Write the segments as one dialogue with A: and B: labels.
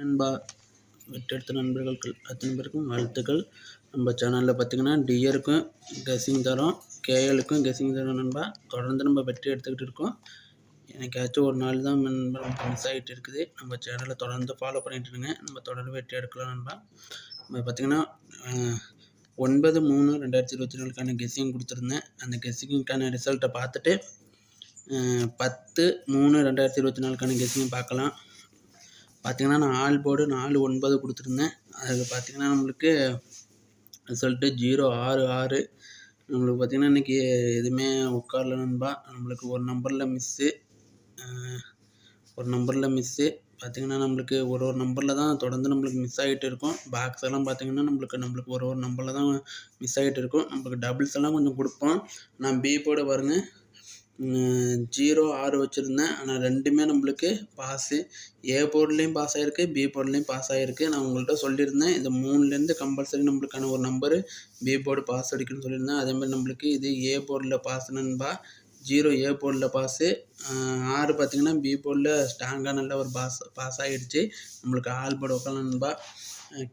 A: நண்பா வெட்டெடுத்த நண்பர்கள் அத்தனை பேருக்கும் வாழ்த்துக்கள். நம்ம சேனலில் பார்த்தீங்கன்னா டியருக்கும் கெஸ்ஸிங் தரோம் கேஎலுக்கும் கெஸிங் தரோம் நண்பா. தொடர்ந்து நம்ம வெற்றி எடுத்துக்கிட்டு இருக்கோம். எனக்காச்சும் ஒரு நாள் தான் மிஸ் ஆகிட்டு இருக்குது. நம்ம சேனலை தொடர்ந்து ஃபாலோ பண்ணிட்டு இருங்க. நம்ம தொடர்ந்து வெற்றி எடுக்கலாம் நண்பா. நம்ம பார்த்திங்கன்னா ஒன்பது மூணு ரெண்டாயிரத்தி இருபத்தி நாலுக்கான கெஸ்ஸிங் கொடுத்துருந்தேன். அந்த கெஸ்ஸிங்க்கான ரிசல்ட்டை பார்த்துட்டு பத்து மூணு ரெண்டாயிரத்தி இருபத்தி நாலுக்கான கெஸ்ஸிங் பார்க்கலாம். பார்த்திங்கன்னா நான் ஆல் போர்டு நாலு ஒன்பது கொடுத்துருந்தேன். அதுக்கு பார்த்திங்கன்னா நம்மளுக்கு ரிசல்ட்டு ஜீரோ ஆறு ஆறு. நம்மளுக்கு பார்த்திங்கன்னா இன்றைக்கி எதுவுமே உட்காரல நண்பா. நம்மளுக்கு ஒரு நம்பரில் மிஸ்ஸு ஒரு நம்பரில் மிஸ்ஸு பார்த்திங்கன்னா நம்மளுக்கு ஒரு ஒரு நம்பரில் தான் தொடர்ந்து நம்மளுக்கு மிஸ் ஆகிட்டு இருக்கும். பாக்ஸ் எல்லாம் பார்த்திங்கன்னா நம்மளுக்கு நம்மளுக்கு ஒரு ஒரு நம்பரில் தான் மிஸ் ஆகிட்டு இருக்கும். நம்மளுக்கு டபுள்ஸ் எல்லாம் கொஞ்சம் கொடுப்போம். நான் பி போர்டு பாருங்கள் ஜீரோ ஆறு வச்சுருந்தேன். ஆனால் ரெண்டுமே நம்மளுக்கு பாஸு ஏ போர்ட்லேயும் பாஸ் ஆகிருக்கு பி போர்ட்லேயும் பாஸ் ஆகிருக்கு நான் உங்கள்கிட்ட சொல்லியிருந்தேன் இந்த மூணுலேருந்து கம்பல்சரி நம்மளுக்கான ஒரு நம்பரு பி போர்டு பாஸ் அடிக்கணும்னு சொல்லியிருந்தேன். அதேமாதிரி நம்மளுக்கு இது ஏ போர்டில் பாஸ் நண்பா ஜீரோ ஏ போர்டில் பாஸு ஆறு பார்த்திங்கன்னா பி போர்டில் ஸ்ட்ராங்காக நல்ல ஒரு பாஸ் பாஸ் ஆகிடுச்சு நம்மளுக்கு ஆல் போர்டு உட்காந்து நண்பா.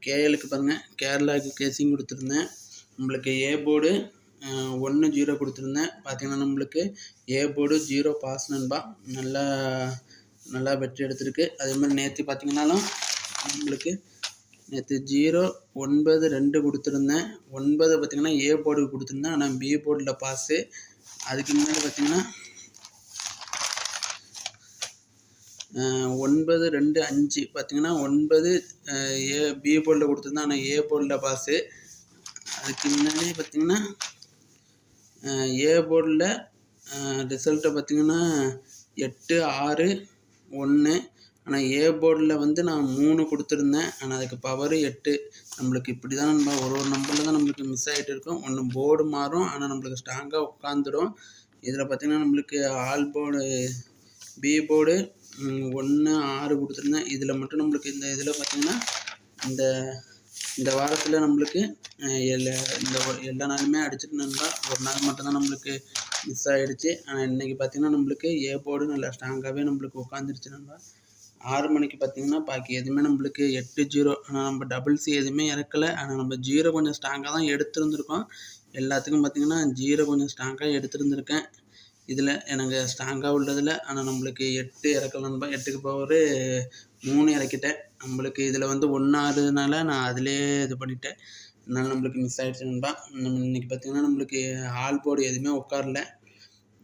A: கேஎலுக்கு பாருங்கள் கேரளாவுக்கு கேசிங் கொடுத்துருந்தேன். நம்மளுக்கு ஏ போர்டு ஒன்று ஜீரோ கொடுத்துருந்தேன். பார்த்தீங்கன்னா நம்மளுக்கு ஏ போர்டு ஜீரோ பாஸ் நண்பா. நல்லா நல்லா வெற்றி எடுத்திருக்கு. அதே மாதிரி நேற்று பார்த்தீங்கன்னாலும் நம்மளுக்கு நேற்று ஜீரோ ஒன்பது ரெண்டு கொடுத்துருந்தேன். ஒன்பது பார்த்திங்கன்னா ஏ போர்டுக்கு கொடுத்துருந்தேன். ஆனால் பி போர்டில் பாஸு அதுக்கு முன்னாடி பார்த்திங்கன்னா ஒன்பது ரெண்டு அஞ்சு பார்த்திங்கன்னா ஒன்பது ஏ பி போர்டில் கொடுத்துருந்தேன். ஆனால் ஏ போர்டில் பாஸு அதுக்கு முன்னாடி பார்த்திங்கன்னா ஏ போர்டில் ரிசல்ட்டை பார்த்திங்கன்னா எட்டு ஆறு ஒன்று ஆனால் ஏ போர்டில் வந்து நான் மூணு கொடுத்துருந்தேன். ஆனால் அதுக்கு பவரு எட்டு. நம்மளுக்கு இப்படி தான் நம்ம ஒரு ஒரு நம்பரில் தான் நம்மளுக்கு மிஸ் ஆகிட்டு இருக்கும். ஒன்று போர்டு மாறும். ஆனால் நம்மளுக்கு ஸ்ட்ராங்காக உட்காந்துடும் இதில் பார்த்திங்கன்னா நம்மளுக்கு ஆல் போர்டு பி போர்டு ஒன்று ஆறு கொடுத்துருந்தேன். இதில் மட்டும் நம்மளுக்கு இந்த இதில் பார்த்திங்கன்னா இந்த இந்த வாரத்தில் நம்மளுக்கு எல்லா இந்த எல்லா நாளுமே அடிச்சுட்டு நண்பா ஒரு நாள் மட்டும்தான் நம்மளுக்கு மிஸ் ஆகிடுச்சு ஆனால் இன்றைக்கி பார்த்திங்கன்னா நம்மளுக்கு ஏ போர்டு நல்லா ஸ்ட்ராங்காகவே நம்மளுக்கு உட்காந்துருச்சு நண்பா. ஆறு மணிக்கு பார்த்திங்கன்னா பாக்கி எதுவுமே நம்மளுக்கு எட்டு ஜீரோ ஆனால் நம்ம டபுள்ஸ் எதுவுமே இறக்கலை. ஆனால் நம்ம ஜீரோ கொஞ்சம் ஸ்ட்ராங்காக தான் எடுத்துருந்துருக்கோம். எல்லாத்துக்கும் பார்த்திங்கன்னா ஜீரோ கொஞ்சம் ஸ்ட்ராங்காக எடுத்துருந்துருக்கேன். இதில் எனக்கு ஸ்ட்ராங்காக உள்ளதில் ஆனால் நம்மளுக்கு எட்டு இறக்கலன்பா எட்டுக்கு பவரு மூணு இறக்கிட்டேன். நம்மளுக்கு இதில் வந்து ஒன்று ஆறுதுனால நான் அதிலே இது பண்ணிட்டேன். அதனால் நம்மளுக்கு மிஸ் ஆகிடுச்சு நண்பா. நம்ம இன்றைக்கி பார்த்திங்கன்னா நம்மளுக்கு ஆல் போர்டு எதுவுமே உட்காரல.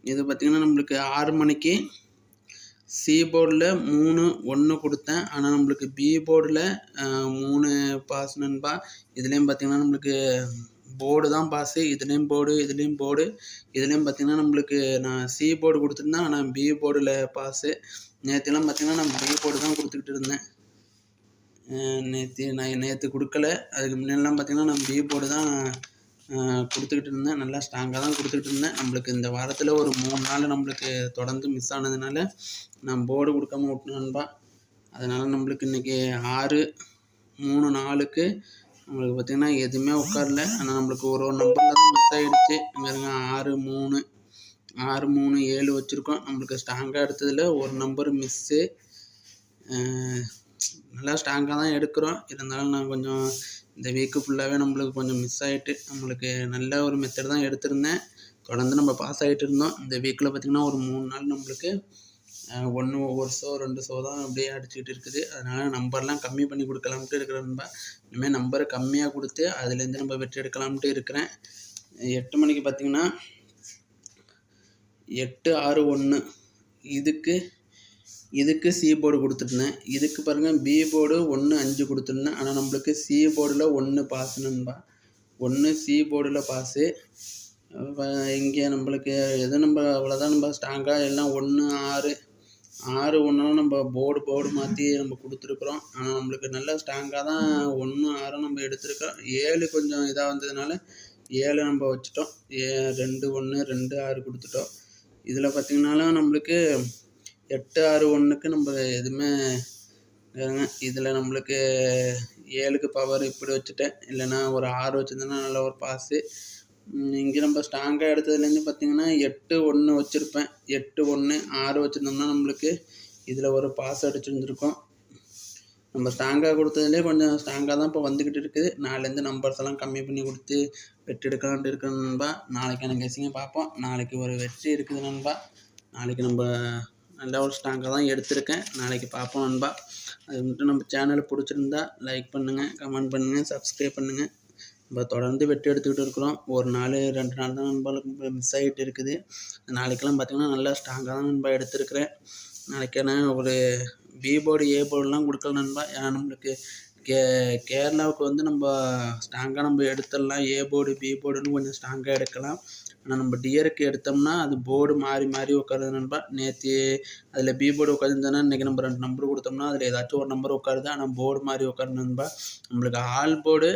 A: இது பார்த்திங்கன்னா நம்மளுக்கு ஆறு மணிக்கு சி போர்டில் மூணு ஒன்று கொடுத்தேன். ஆனால் நம்மளுக்கு பி போர்டில் மூணு பாஸ் நண்பா. இதுலேயும் பார்த்திங்கன்னா நம்மளுக்கு போர்டு தான் பாஸு இதுலேயும் போர்டு இதுலேயும் போர்டு இதுலேயும் பார்த்திங்கன்னா நம்மளுக்கு நான் சி போர்டு கொடுத்துருந்தேன். ஆனால் பி போர்டில் பாஸு நேற்றுலாம் பார்த்திங்கன்னா நான் பி போர்டு தான் கொடுத்துக்கிட்டு இருந்தேன். நேற்று நான் நேற்று கொடுக்கல. அதுக்கு முன்னெல்லாம் பார்த்திங்கன்னா நான் பி போர்டு தான் கொடுத்துக்கிட்டு இருந்தேன். நல்லா ஸ்ட்ராங்காக தான் கொடுத்துக்கிட்டு இருந்தேன். நம்மளுக்கு இந்த வாரத்தில் ஒரு மூணு நாள் நம்மளுக்கு தொடர்ந்து மிஸ் ஆனதுனால நான் போர்டு கொடுக்காம விட்டேன்பா அதனால் நம்மளுக்கு இன்றைக்கி ஆறு மூணு நாளுக்கு நம்மளுக்கு பார்த்திங்கன்னா எதுவுமே உட்காரல. ஆனால் நம்மளுக்கு ஒரு ஒரு நம்பரில் தான் மிஸ் ஆகிடுச்சு பாருங்க ஆறு மூணு. ஆறு மூணு ஏழு வச்சுருக்கோம். நம்மளுக்கு ஸ்ட்ராங்காக எடுத்ததில் ஒரு நம்பர் மிஸ்ஸு நல்லா ஸ்ட்ராங்காக தான் எடுக்கிறோம். இருந்தாலும் நான் கொஞ்சம் இந்த வீக்கு ஃபுல்லாகவே நம்மளுக்கு கொஞ்சம் மிஸ் ஆகிட்டு நம்மளுக்கு நல்ல ஒரு மெத்தட் தான் எடுத்திருந்தேன். தொடர்ந்து நம்ம பாஸ் ஆகிட்டு இருந்தோம். இந்த வீக்கில் பார்த்திங்கன்னா ஒரு மூணு நாள் நம்மளுக்கு ஒன்று ஒரு ஷோ ரெண்டு ஷோ தான் அப்படியே அடிச்சுக்கிட்டு இருக்குது. அதனால் நம்பர்லாம் கம்மி பண்ணி கொடுக்கலாம்ட்டு இருக்கிறேன் நம்ப இனிமேல் நம்பரை கம்மியாக கொடுத்து அதுலேருந்து நம்ம வெற்றி எடுக்கலாம்ட்டு இருக்கிறேன். எட்டு மணிக்கு பார்த்திங்கன்னா எட்டு ஆறு ஒன்று இதுக்கு இதுக்கு சி போர்டு கொடுத்துருந்தேன் இதுக்கு பாருங்கள் பி போர்டு ஒன்று அஞ்சு கொடுத்துருந்தேன் ஆனால் நம்மளுக்கு சி போர்டில் ஒன்று பாஸுன்னுபா ஒன்று சி போர்டில் பாஸு இங்கே நம்மளுக்கு எது நம்ம அவ்வளோதான் நம்ம ஸ்ட்ராங்காக எல்லாம் ஒன்று ஆறு ஆறு ஒன்றும் நம்ம போர்டு போர்டு மாற்றி நம்ம கொடுத்துருக்குறோம். ஆனால் நம்மளுக்கு நல்லா ஸ்ட்ராங்காக தான் ஒன்று ஆறும் நம்ம எடுத்திருக்கோம். ஏழு கொஞ்சம் இதாக வந்ததுனால ஏழு நம்ம வச்சுட்டோம். ஏ ரெண்டு ஒன்று ரெண்டு ஆறு கொடுத்துட்டோம். இதில் பார்த்திங்கனாலும் நம்மளுக்கு எட்டு ஆறு ஒன்றுக்கு நம்ம எதுவுமே இதில் நம்மளுக்கு ஏழுக்கு பவர் இப்படி வச்சுட்டேன். இல்லைன்னா ஒரு ஆறு வச்சுருந்தேன்னா நல்ல ஒரு பாஸு இங்கே நம்ம ஸ்ட்ராங்காக எடுத்ததுலேருந்து பார்த்திங்கன்னா எட்டு ஒன்று வச்சுருப்பேன். எட்டு ஒன்று ஆறு வச்சுருந்தோம்னா நம்மளுக்கு இதில் ஒரு பாஸ் அடிச்சிருந்துருக்கோம். நம்ம ஸ்ட்ராங்காக கொடுத்ததுலேயே கொஞ்சம் ஸ்ட்ராங்காக தான் இப்போ வந்துக்கிட்டு இருக்குது நாலுலேருந்து நம்பர்ஸ் எல்லாம் கம்மி பண்ணி கொடுத்து வெற்றி எடுக்கலான்ட்டு இருக்கேன் நண்பா. நாளைக்கான கெஸிங்கை பார்ப்போம். நாளைக்கு ஒரு வெற்றி இருக்குது நண்பா. நாளைக்கு நம்ம நல்ல ஒரு ஸ்ட்ராங்காக தான் எடுத்திருக்கேன். நாளைக்கு பார்ப்போம் நண்பா. அது மட்டும் நம்ம சேனலை பிடிச்சிருந்தா லைக் பண்ணுங்கள் கமெண்ட் பண்ணுங்கள் சப்ஸ்கிரைப் பண்ணுங்கள் நம்ம தொடர்ந்து வெட்டி எடுத்துக்கிட்டு இருக்கிறோம். ஒரு நாள் ரெண்டு நாள் தான் நண்பர்களுக்கு மிஸ் ஆகிட்டு இருக்குது. நாளைக்கெல்லாம் பார்த்திங்கன்னா நல்லா ஸ்ட்ராங்காக தான் நண்பா எடுத்திருக்கிறேன். என்ன ஒரு பி போர்டு ஏ போர்டுலாம் கொடுக்கல நண்பா. ஏன்னா நம்மளுக்கு கே கேரளாவுக்கு வந்து நம்ம ஸ்ட்ராங்காக நம்ம எடுத்துடலாம். ஏ போர்டு பி போர்டுன்னு கொஞ்சம் ஸ்ட்ராங்காக எடுக்கலாம். ஆனால் நம்ம டியருக்கு எடுத்தோம்னா அது போர்டு மாறி மாறி உட்காருது நண்பா. நேற்று அதில் பி போர்டு உட்காந்துருந்தோன்னா இன்றைக்கி நம்ம ரெண்டு நம்பர் கொடுத்தோம்னா அதில் ஏதாச்சும் ஒரு நம்பர் உட்காருது. ஆனால் போர்டு மாதிரி உட்காருது நண்பா. நம்மளுக்கு ஆல் போர்டு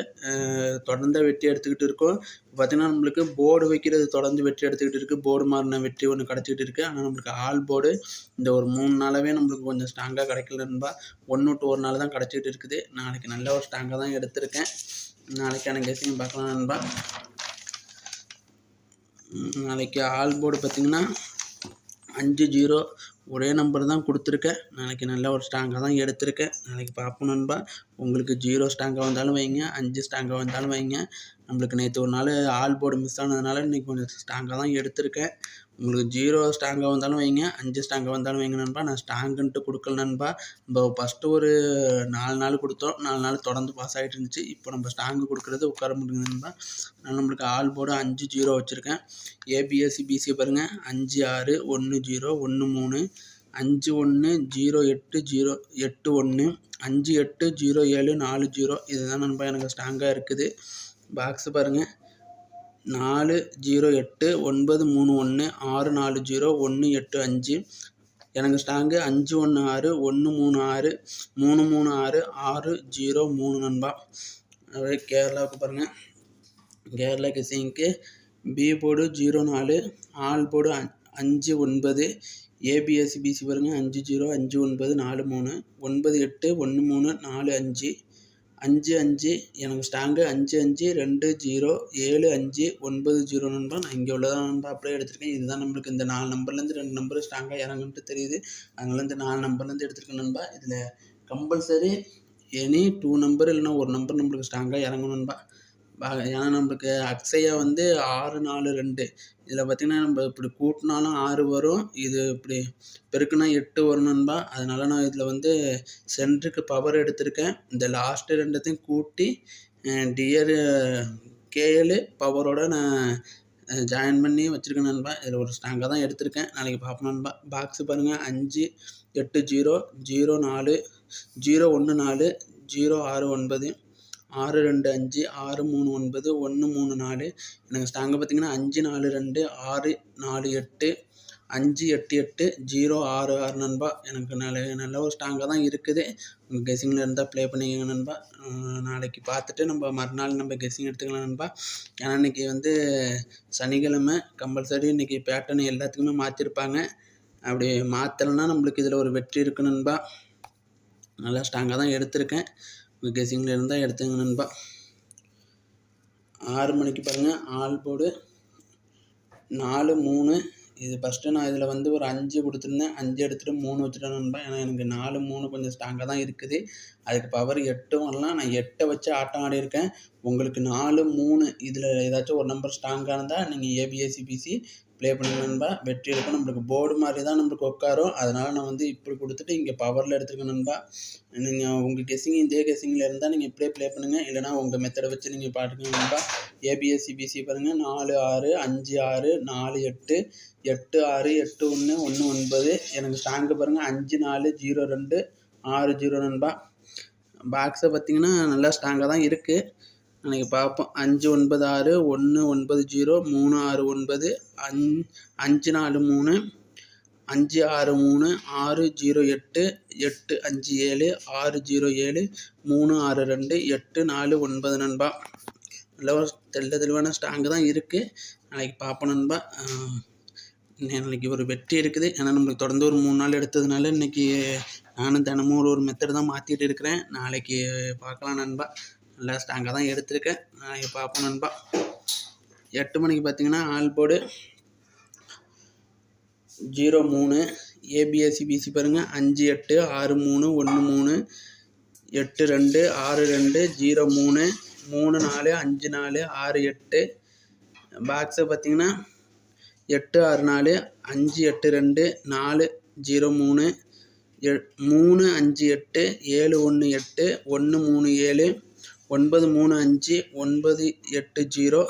A: தொடர்ந்து வெட்டி எடுத்துக்கிட்டு இருக்கோம். பார்த்திங்கன்னா நம்மளுக்கு போர்டு வைக்கிறது தொடர்ந்து வெற்றி எடுத்துக்கிட்டு இருக்குது போர்டு மாறின வெற்றி ஒன்று கிடச்சிக்கிட்டு இருக்குது ஆனால் நம்மளுக்கு ஆல் போர்டு இந்த ஒரு மூணு நாளாகவே நம்மளுக்கு கொஞ்சம் ஸ்ட்ராங்காக கிடைக்கல நண்பா. ஒன்று விட்டு ஒரு நாள் தான் கிடச்சிக்கிட்டு இருக்குது. நாளைக்கு நல்ல ஒரு ஸ்டாங்காக தான் எடுத்திருக்கேன். நாளைக்கான கெஸிங் பார்க்கலாம் நண்பா. நாளைக்கு ஆல் போர்டு பார்த்திங்கன்னா அஞ்சு ஜீரோ ஒரே நம்பர் தான் கொடுத்துருக்கேன். நாளைக்கு நல்ல ஒரு ஸ்டாங்காக தான் எடுத்திருக்கேன். நாளைக்கு பார்ப்போம் நண்பா. உங்களுக்கு ஜீரோ ஸ்டாங்காக வந்தாலும் வைங்க. அஞ்சு ஸ்டாங்காக வந்தாலும் வைங்க. நம்மளுக்கு நேற்று ஒரு நாள் ஆல் போர்டு மிஸ் ஆனதுனால இன்றைக்கி கொஞ்சம் ஸ்டாங்காக தான் எடுத்திருக்கேன். உங்களுக்கு ஜீரோ ஸ்ட்ராங்காக வந்தாலும் வைங்க அஞ்சு ஸ்ட்ராங்காக வந்தாலும் வைங்க நண்பா. நான் ஸ்ட்ராங்குன்ட்டு கொடுக்கல நண்பா. நம்ம ஃபஸ்ட்டு ஒரு நாலு நாள் கொடுத்தோம். நாலு நாள் தொடர்ந்து பாஸ் ஆகிட்டு இருந்துச்சு. இப்போ நம்ம ஸ்ட்ராங்கு கொடுக்குறது உட்கார முடியுது நண்பா. நான் நம்மளுக்கு ஆல் போர்டு அஞ்சு ஜீரோ வச்சுருக்கேன். ஏபிஎஸ்சி பிசி பாருங்கள் அஞ்சு ஆறு ஒன்று ஜீரோ ஒன்று மூணு அஞ்சு ஒன்று ஜீரோ எட்டு ஜீரோ எட்டு ஒன்று அஞ்சு எட்டு ஜீரோ ஏழு நாலு ஜீரோ. இதுதான் நண்பா எனக்கு ஸ்ட்ராங்காக இருக்குது. பாக்ஸு பாருங்கள் நாலு ஜீரோ எட்டு ஒன்பது மூணு ஒன்று ஆறு நாலு ஜீரோ ஒன்று எட்டு அஞ்சு. எனக்கு ஸ்ட்ராங்கு அஞ்சு ஒன்று ஆறு ஒன்று மூணு ஆறு மூணு மூணு ஆறு ஆறு ஜீரோ மூணு நண்பா. அதே கேரளாவுக்கு பாருங்கள் கேரளா கிசிங்க்கு பி போர்டு ஜீரோ நாலு ஆல் போர்டு அஞ்சு ஒன்பது ஏபிஎஸ்சி பிசி பாருங்கள் அஞ்சு ஜீரோ அஞ்சு ஒன்பது நாலு மூணு ஒன்பது எட்டு ஒன்று மூணு நாலு அஞ்சு. அஞ்சு அஞ்சு எனக்கு ஸ்டாண்டு அஞ்சு அஞ்சு ரெண்டு ஜீரோ ஏழு அஞ்சு ஒன்பது ஜீரோ நண்பா நான் இங்கே உள்ளதான் நண்பா அப்படியே எடுத்திருக்கேன். இதுதான் நம்மளுக்கு இந்த நாலு நம்பர்லேருந்து ரெண்டு நம்பர் ஸ்ட்ராங்காக இறங்குன்ட்டு தெரியுது. அதனால இந்த நாலு நம்பர்லேருந்து எடுத்திருக்கேன் நண்பா. இதில் கம்பல்சரி எனி டூ நம்பர் இல்லைன்னா ஒரு நம்பர் நம்மளுக்கு ஸ்ட்ராங்காக இறங்கணும் நண்பா. ஏன்னா நம்மளுக்கு அக்ஸையா வந்து ஆறு நாலு ரெண்டு. இதில் பார்த்திங்கன்னா நம்ம இப்படி கூட்டினாலும் ஆறு வரும். இது இப்படி பெருக்குனா எட்டு வரும் நண்பா. அதனால் நான் இதில் வந்து சென்ட்ருக்கு பவர் எடுத்திருக்கேன். இந்த லாஸ்ட்டு ரெண்டுத்தையும் கூட்டி டியரு கேஎல் பவரோட நான் ஜாயின் பண்ணி வச்சுருக்கேன் நண்பா. இதில் ஒரு ஸ்ட்ராங்காக தான் எடுத்திருக்கேன். நாளைக்கு பார்ப்போம் நண்பா. பாக்ஸு பாருங்கள் அஞ்சு எட்டு ஜீரோ ஜீரோ நாலு ஜீரோ ஒன்று நாலு ஜீரோ ஆறு ஒன்பது. ஆறு ரெண்டு அஞ்சு ஆறு மூணு ஒன்பது ஒன்று மூணு நாலு. எனக்கு ஸ்டாங்கை பார்த்தீங்கன்னா அஞ்சு நாலு ரெண்டு ஆறு நாலு எட்டு அஞ்சு எட்டு எட்டு ஜீரோ ஆறு ஆறு நண்பா. எனக்கு நல்ல நல்ல ஒரு ஸ்ட்ராங்காக தான் இருக்குது. உங்கள் கெஸ்ஸிங்கில் இருந்தால் ப்ளே பண்ணிக்கோங்க நண்பா. நாளைக்கு பார்த்துட்டு நம்ம மறுநாள் நம்ம கெஸ்ஸிங் எடுத்துக்கலாம் நண்பா. ஏன்னா இன்றைக்கி வந்து சனிக்கிழமை கம்பல்சரி இன்றைக்கி பேட்டர்ன் எல்லாத்துக்குமே மாற்றிருப்பாங்க அப்படி மாற்றலைன்னா நம்மளுக்கு இதில் ஒரு வெற்றி இருக்கு நண்பா. நல்லா ஸ்ட்ராங்காக தான் எடுத்திருக்கேன். கெஸிங்கில் இருந்தால் எடுத்துங்க நண்பா. ஆறு மணிக்கு பாருங்கள் ஆல் போர்டு நாலு மூணு. இது ஃபஸ்ட்டு நான் இதில் வந்து ஒரு அஞ்சு கொடுத்துருந்தேன். அஞ்சு எடுத்துகிட்டு மூணு வச்சுட்டேன் நண்பா. ஏன்னா எனக்கு நாலு மூணு கொஞ்சம் ஸ்ட்ராங்காக தான் இருக்குது. அதுக்கு பவர் எட்டும் வரலாம். நான் எட்டை வச்சு ஆட்டம் ஆடியிருக்கேன் உங்களுக்கு நாலு மூணு இதில் ஏதாச்சும் ஒரு நம்பர் ஸ்ட்ராங்காக இருந்தால் நீங்கள் ஏபிஎஸ்சி பிசி ப்ளே பண்ணணும்பா நண்பா. வெற்றி எடுக்கும். நம்மளுக்கு போர்டு மாதிரி தான் நம்மளுக்கு உட்காரும். அதனால் நான் வந்து இப்படி கொடுத்துட்டு இங்கே பவரில் எடுத்துக்கணும்பா நண்பா. நீங்கள் உங்கள் கெஸிங் இதே கெஸிங்கில் இருந்தால் நீங்கள் இப்படியே ப்ளே பண்ணுங்கள் இல்லைனா உங்கள் மெத்தடை வச்சு நீங்கள் பாட்டுக்கணும்பா நண்பா. ஏபிஎஸ்சி பிசி பாருங்கள் நாலு ஆறு அஞ்சு ஆறு நாலு எட்டு. எட்டு ஆறு எட்டு ஒன்று ஒன்று ஒன்பது. எனக்கு ஸ்ட்ராங்கு பாருங்கள் அஞ்சு நாலு ஜீரோ ரெண்டு. ஆறு ஜீரோ நண்பா. பாக்ஸை பார்த்தீங்கன்னா நல்லா ஸ்ட்ராங்காக தான் இருக்குது அன்றைக்கி பார்ப்போம். அஞ்சு ஒன்பது ஆறு ஒன்று ஒன்பது ஜீரோ மூணு ஆறு ஒன்பது அஞ் அஞ்சு நாலு மூணு அஞ்சு ஆறு மூணு ஆறு ஜீரோ எட்டு எட்டு அஞ்சு ஏழு ஆறு ஜீரோ ஏழு மூணு ஆறு ரெண்டு எட்டு நாலு ஒன்பது நண்பா. நல்ல ஒரு தெள்ள தெளிவான ஸ்டாங்கு தான் இருக்குது நாளைக்கு பார்ப்போம் நண்பா. நாளைக்கு ஒரு வெற்றி இருக்குது. ஏன்னா நம்மளுக்கு தொடர்ந்து ஒரு மூணு நாள் எடுத்ததுனால இன்றைக்கி நானும் தினமும் ஒரு ஒரு மெத்தடு தான் மாற்றிட்டு இருக்கிறேன். நாளைக்கு பார்க்கலாம் நண்பா. நல்லா ஸ்ட்ராங்காக தான் எடுத்திருக்கேன். நாளைக்கு பார்ப்போம் நண்பா. எட்டு மணிக்கு பார்த்தீங்கன்னா ஆல் போர்டு ஜீரோ மூணு ஏபிஎஸ்சி பிசி பாருங்கள் அஞ்சு எட்டு ஆறு மூணு ஒன்று மூணு எட்டு ரெண்டு ஆறு ரெண்டு ஜீரோ மூணு மூணு நாலு அஞ்சு நாலு ஆறு எட்டு. பாக்ஸை பார்த்தீங்கன்னா எட்டு ஆறு நாலு அஞ்சு எட்டு ரெண்டு நாலு ஜீரோ மூணு எ மூணு அஞ்சு எட்டு ஏழு ஒன்று எட்டு ஒன்று மூணு ஏழு ஒன்பது மூணு அஞ்சு ஒன்பது எட்டு ஜீரோ.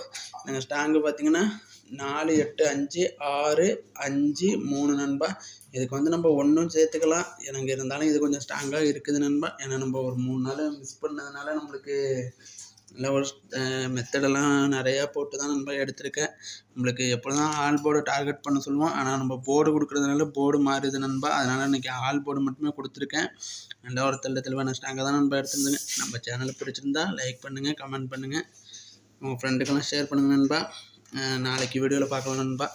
A: எங்கள் ஸ்டாங்கு பார்த்தீங்கன்னா நாலு எட்டு அஞ்சு ஆறு அஞ்சு மூணு நண்பா. இதுக்கு வந்து நம்ம ஒன்றும் சேர்த்துக்கலாம். எனக்கு இருந்தாலும் இது கொஞ்சம் ஸ்ட்ராங்காக இருக்குது நண்பா. ஏன்னா நம்ம ஒரு மூணு நாள் மிஸ் பண்ணதுனால நம்மளுக்கு நல்ல ஒரு மெத்தடெல்லாம் நிறையா போட்டு தான் நண்பா எடுத்திருக்கேன். நம்மளுக்கு எப்பொழுதும் ஆல் போர்டை டார்கெட் பண்ண சொல்லுவோம். ஆனால் நம்ம போர்டு கொடுக்குறதுனால போர்டு மாறுது நண்பா. அதனால் இன்றைக்கி ஆல் போர்டு மட்டுமே கொடுத்துருக்கேன். நல்லா ஒரு தெள்ள தெளிவான ஸ்டாங்காக தான் நண்பா எடுத்துருந்துங்க நம்ம சேனலை பிடிச்சிருந்தா லைக் பண்ணுங்கள் கமெண்ட் பண்ணுங்கள் உங்கள் ஃப்ரெண்டுக்கெல்லாம் ஷேர் பண்ணுங்கள் நண்பா. நாளைக்கு வீடியோவில் பார்க்கலாம் நண்பா.